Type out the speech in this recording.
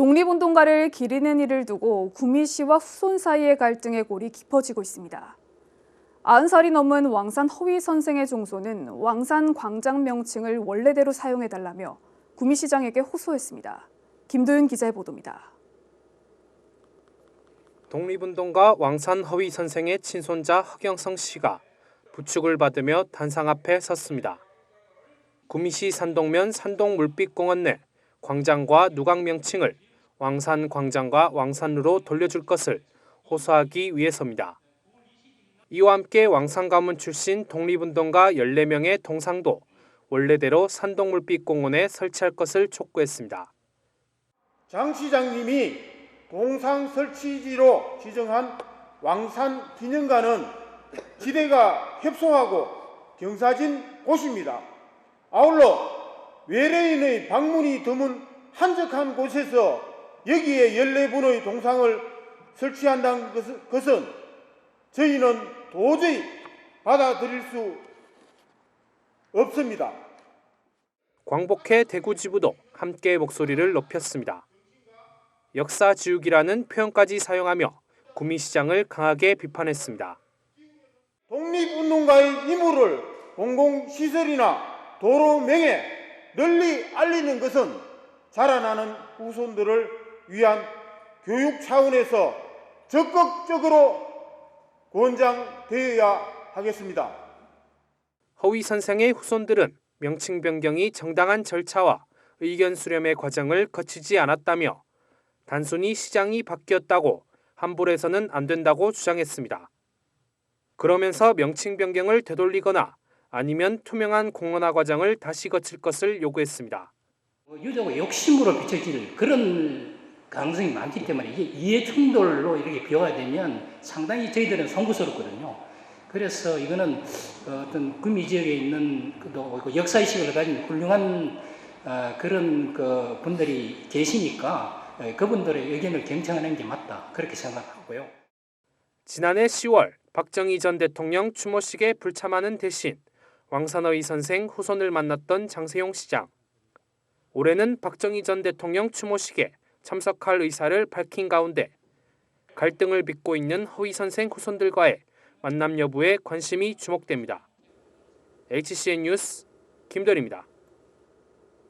독립운동가를 기리는 일을 두고 구미시와 후손 사이의 갈등의 골이 깊어지고 있습니다. 90살이 넘은 왕산 허위 선생의 종소는 왕산 광장 명칭을 원래대로 사용해달라며 구미 시장에게 호소했습니다. 김도윤 기자의 보도입니다. 독립운동가 왕산 허위 선생의 친손자 허경성 씨가 부축을 받으며 단상 앞에 섰습니다. 구미시 산동면 산동 물빛공원 내 광장과 누각 명칭을 왕산 광장과 왕산루로 돌려줄 것을 호소하기 위해서입니다. 이와 함께 왕산 가문 출신 독립운동가 14명의 동상도 원래대로 산동 물빛공원에 설치할 것을 촉구했습니다. 장 시장님이 동상 설치지로 지정한 왕산 기념관은 지대가 협소하고 경사진 곳입니다. 아울러 외래인의 방문이 드문 한적한 곳에서 여기에 14분의 동상을 설치한다는 것은- 저희는 도저히 받아들일 수 없습니다. 광복회 대구 지부도 함께 목소리를 높였습니다. 역사 지우기라는 표현까지 사용하며 구미시장을 강하게 비판했습니다. 독립운동가의 임무를 공공시설이나 도로명에 널리 알리는 것은 자라나는 후손들을 위한 교육 차원에서 적극적으로 권장되어야 하겠습니다. 허위 선생의 후손들은 명칭 변경이 정당한 절차와 의견 수렴의 과정을 거치지 않았다며 단순히 시장이 바뀌었다고 함부로해서는 안 된다고 주장했습니다. 그러면서 명칭 변경을 되돌리거나 아니면 투명한 공론화 과정을 다시 거칠 것을 요구했습니다. 뭐 유족의 욕심으로 비춰질 그런 가능성이 많기 때문에 이게 이해 충돌로 이렇게 비화가 되면 상당히 저희들은 송구스럽거든요. 그래서 이거는 어떤 구미 지역에 있는 그 역사의식을 가진 훌륭한 어, 그런 그 분들이 계시니까 어, 그분들의 의견을 경청하는 게 맞다 그렇게 생각하고요. 지난해 10월 박정희 전 대통령 추모식에 불참하는 대신 왕산어이 선생 후손을 만났던 장세용 시장. 올해는 박정희 전 대통령 추모식에 참석할 의사를 밝힌 가운데 갈등을 빚고 있는 허위 선생 후손들과의 만남 여부에 관심이 주목됩니다. HCN 뉴스 김돌입니다.